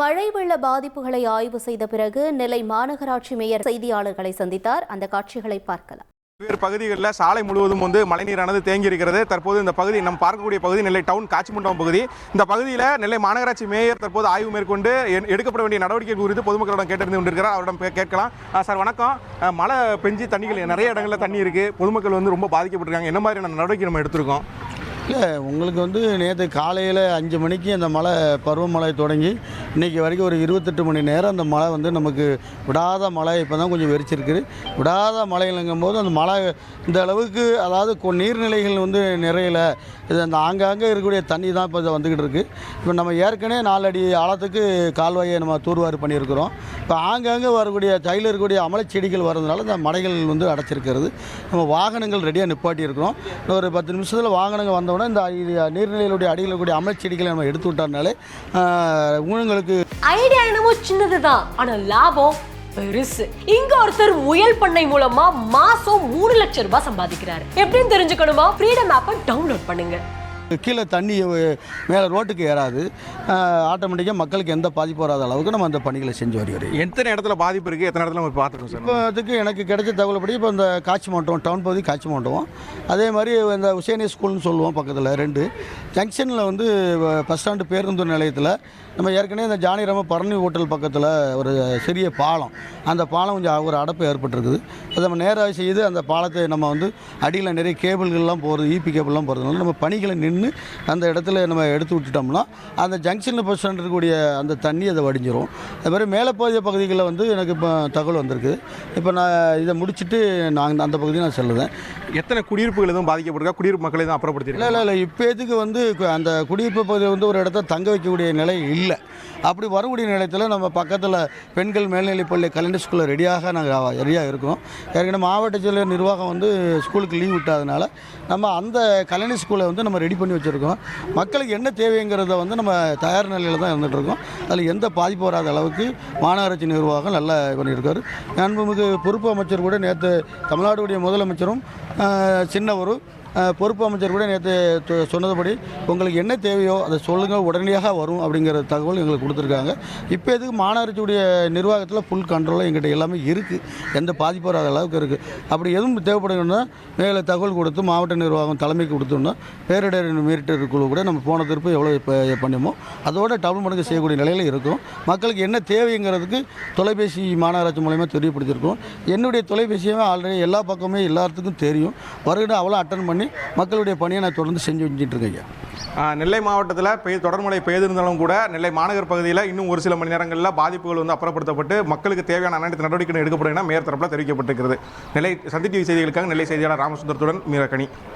மழை வெள்ள பாதிப்புகளை ஆய்வு செய்த பிறகு நெல்லை மாநகராட்சி மேயர் செய்தியாளர்களை சந்தித்தார். அந்த காட்சிகளை பார்க்கலாம். பல்வேறு பகுதிகளில் சாலை முழுவதும் வந்து மழைநீரானது தேங்கி இருக்கிறது தற்போது இந்த பகுதி நம்ம பார்க்கக்கூடிய பகுதி நெல்லை டவுன் காட்சிமண்டபம் பகுதி. இந்த பகுதியில் நெல்லை மாநகராட்சி மேயர் தற்போது ஆய்வு மேற்கொண்டு எடுக்கப்பட வேண்டிய நடவடிக்கை குறித்து பொதுமக்களிடம் கேட்டறிந்து கொண்டிருக்கிறார். அவரிடம் கேட்கலாம். சார் வணக்கம். மழை பெஞ்சு தண்ணிகள் நிறைய இடங்களில் தண்ணி இருக்கு. பொதுமக்கள் வந்து ரொம்ப பாதிக்கப்பட்டிருக்காங்க. என்ன மாதிரியான நடவடிக்கை நம்ம எடுத்திருக்கோம்? இல்லை உங்களுக்கு வந்து நேற்று காலையில் அஞ்சு மணிக்கு அந்த மழை பருவமழை தொடங்கி இன்றைக்கி வரைக்கும் ஒரு இருபத்தெட்டு மணி நேரம் அந்த மழை வந்து நமக்கு விடாத மழை இப்போ தான் கொஞ்சம் வெறிச்சிருக்குது. விடாத மழைங்கும் போது அந்த மழை இந்த அளவுக்கு அதாவது கொ- நீர்நிலைகள் வந்து நிறையல. இது அந்த ஆங்காங்கே இருக்கக்கூடிய தண்ணி தான் இப்போ வந்துக்கிட்டு இருக்குது இப்போ நம்ம ஏற்கனவே நாலடி ஆழத்துக்கு கால்வாயை நம்ம தூர்வாறு பண்ணியிருக்கிறோம். இப்போ ஆங்காங்கே வரக்கூடிய தையில் இருக்கக்கூடிய அமலச்செடிகள் வர்றதுனால இந்த மடைகள் வந்து அடைச்சிருக்கிறது. நம்ம வாகனங்கள் ரெடியாக நிப்பாட்டியிருக்கிறோம். ஒரு பத்து நிமிஷத்தில் வாகனங்கள் வந்தோடனே இந்த நீர்நிலைகளுடைய அடியில் இருக்கக்கூடிய அமலச்செடிகளை நம்ம எடுத்து விட்டோம்னாலே ஊழங்களுக்கு இருக்கு. ஐடியா என்னமோ சின்னதுதான் ஆனா லாபம் பெருசு. இங்க ஒருத்தர் முயல் பண்ணை மூலமா மாசம் மூணு லட்சம் ரூபாய் சம்பாதிக்கிறாரு. எப்படின்னு தெரிஞ்சுக்கணுமா? ஃப்ரீடம் ஆப்பை டவுன்லோட் பண்ணுங்க. கீழே தண்ணி மேலே ரோட்டுக்கு ஏறாது. ஆட்டோமேட்டிக்காக மக்களுக்கு எந்த பாதிப்பு வராத அளவுக்கு நம்ம அந்த பணிகளை செஞ்சு வருகிறோம் எத்தனை இடத்துல பாதிப்பு இருக்குது எத்தனை இடத்துல நம்ம பார்த்துருக்கோம் சார்? இப்போ அதுக்கு எனக்கு கிடைச்ச தகவல்படி இப்போ இந்த காட்சி மாவட்டம் டவுன் பகுதி காட்சி மாவட்டம். அதே மாதிரி இந்த உசேனி ஸ்கூல்னு சொல்லுவோம் பக்கத்தில் ரெண்டு. ஜங்ஷனில் வந்து பஸ் ஸ்டாண்டு பேருந்து நிலையத்தில் நம்ம ஏற்கனவே இந்த ஜானிராம பரணி ஹோட்டல் பக்கத்தில் ஒரு சிறிய பாலம். அந்த பாலம் கொஞ்சம் ஒரு அடப்பு ஏற்பட்டிருக்குது. அதை நம்ம நேராக செய்து அந்த பாலத்தை நம்ம வந்து அடியில் நிறைய கேபிள்கள்லாம் போகிறது ஈபி கேபிள்லாம் போகிறதுனால நம்ம பணிகளை நின்று அந்த இடத்துல நம்ம எடுத்து விட்டுட்டோம்னா அந்த ஜங்ஷனில் பஸ் ஸ்டாண்ட் இருக்கக்கூடிய அந்த தண்ணி அதை வடிஞ்சிரும். அது மாதிரி மேலப்பகுதி பகுதிகளில் வந்து எனக்கு இப்போ தகவல் வந்திருக்கு. இப்போ நான் இதை முடிச்சுட்டு நான் அந்த பகுதியை நான் செல்லுதேன் எத்தனை குடியிருப்புகள் எதுவும் பாதிக்கப்பட்டிருக்கா? குடியிருப்பு மக்களை தான் இல்லை அப்புறப்படுத்திருக்கேன் இல்லை இல்லை. இப்போ எதுக்கு வந்து அந்த குடியிருப்பு பகுதியில் வந்து ஒரு இடத்த தங்க வைக்கக்கூடிய நிலை இல்லை. அப்படி வரக்கூடிய நிலையத்தில் நம்ம பக்கத்தில் பெண்கள் மேல்நிலைப்பள்ளி கலண்டர் ஸ்கூலில் ரெடியாக நாங்கள் ரெடியாக இருக்கோம். ஏற்கனவே மாவட்ட செயலர் நிர்வாகம் வந்து ஸ்கூலுக்கு லீவ் விட்டதுனால நம்ம அந்த கலண்டரி ஸ்கூலை வந்து நம்ம ரெடி பண்ணி வச்சுருக்கோம். மக்களுக்கு என்ன தேவைங்கிறத வந்து நம்ம தயார் நிலையில் தான் இருந்துகிட்ருக்கோம். அதில் எந்த பாதிப்பு வராத அளவுக்கு மாநகராட்சி நிர்வாகம் நல்லா பண்ணியிருக்காரு. மாண்புமிகு பொறுப்பு அமைச்சர் கூட நேற்று தமிழ்நாடுடைய முதலமைச்சரும் சின்னவரும் பொறுப்பு அமைச்சர் கூட நேற்று சொன்னதுபடி உங்களுக்கு என்ன தேவையோ அதை சொல்லுங்கள் உடனடியாக வரும் அப்படிங்கிற தகவல் எங்களுக்கு கொடுத்துருக்காங்க. இப்போ எதுக்கு மாநகராட்சியுடைய நிர்வாகத்தில் ஃபுல் கண்ட்ரோலாக எங்கிட்ட எல்லாமே இருக்குது எந்த பாதிப்பு வராத அளவுக்கு இருக்குது அப்படி எதுவும் தேவைப்படுங்கன்னா மேலே தகவல் கொடுத்து மாவட்ட நிர்வாகம் தலைமைக்கு கொடுத்தோம்னா பேரிடர் மீட்டர் குழு கூட நம்ம போன திருப்பு எவ்வளோ இப்போ பண்ணுமோ அதோட டபுள் மடங்கு செய்யக்கூடிய நிலையில் இருக்கும். மக்களுக்கு என்ன தேவைங்கிறதுக்கு தொலைபேசி மாநகராட்சி மூலயமா தெரியப்படுத்தியிருக்கோம். என்னுடைய தொலைபேசியுமே ஆல்ரெடி எல்லா பக்கமே எல்லாத்துக்கும் தெரியும். வருகிற அவ்வளோ அட்டன் பண்ணி மக்களுடைய பணியை நான் தொடர்ந்து செஞ்சு வச்சுட்டு இருக்கேன் ஐயா. நெல்லை மாவட்டத்தில் பெய் தொடர்மழை பெய்திருந்தாலும் கூட நெல்லை மாநகர் பகுதியில் இன்னும் ஒரு சில மணி நேரங்களில் பாதிப்புகள் வந்து அப்புறப்படுத்தப்பட்டு மக்களுக்கு தேவையான அனைத்து நடவடிக்கைகள் எடுக்கப்படும் என மேயர் தரப்பில் தெரிவிக்கப்பட்டிருக்கிறது. நெல்லை சந்தி டிவி செய்திகளுக்காக நெல்லை செய்தியாளர் ராமசுந்தரத்துடன் மீரக்கணி